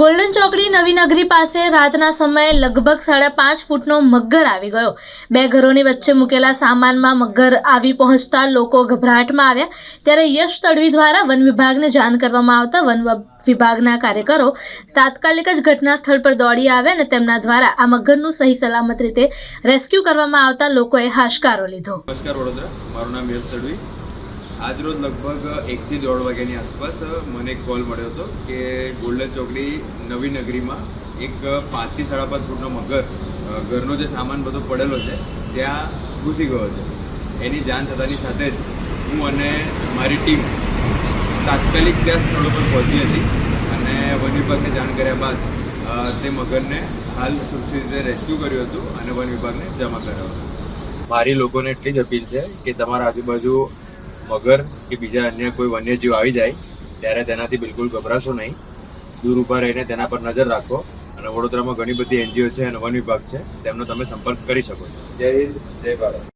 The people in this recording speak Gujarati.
ગોલ્ડન ચોકડી નવી નગરી પાસે રાતના સમયે લગભગ સાડા પાંચ ફૂટનો મગર આવી ગયો. બે ઘરોની વચ્ચે મૂકેલા સામાનમાં મગર આવી પહોંચતા લોકો ગભરાટમાં આવ્યા. ત્યારે યશ તડવી દ્વારા વન વિભાગને જાણ કરવામાં આવતા વન વિભાગના કાર્યકરો તાત્કાલિક જ ઘટના સ્થળ પર દોડી આવ્યા અને તેમના દ્વારા આ મગરનું સહી સલામત રીતે રેસ્ક્યુ કરવામાં આવતા લોકોએ હાશકારો લીધો. નમસ્કાર વડોદરા. મારું નામ યશ તડવી. આજરોજ લગભગ એકથી દોઢ વાગ્યાની આસપાસ મને એક કોલ મળ્યો હતો કે ગોલ્ડન ચોકડી નવી નગરીમાં એક પાંચથી સાડા પાંચ ફૂટનો મગર ઘરનો જે સામાન બધો પડેલો છે, ત્યાં ઘૂસી ગયો છે. એની જાણ થતાની સાથે જ હું અને મારી ટીમ તાત્કાલિક ત્યાં સ્થળો પર પહોંચી હતી અને વન વિભાગને જાણ કર્યા બાદ તે મગરને હાલ સુરક્ષિત રીતે રેસ્ક્યુ કર્યું હતું અને વન વિભાગને જમા કરાવ્યો મારી લોકોને એટલી જ અપીલ છે કે તમારા આજુબાજુ મગર કે બીજા અન્ય કોઈ વન્યજીવ આવી જાય, ત્યારે તેનાથી બિલકુલ ગભરાશો નહીં. દૂર ઊભા રહીને તેના પર નજર રાખો. અને વડોદરામાં ઘણી બધી એનજીઓ છે અને વન વિભાગ છે, તેમનો તમે સંપર્ક કરી શકો જય હિન્દ, જય ભારત.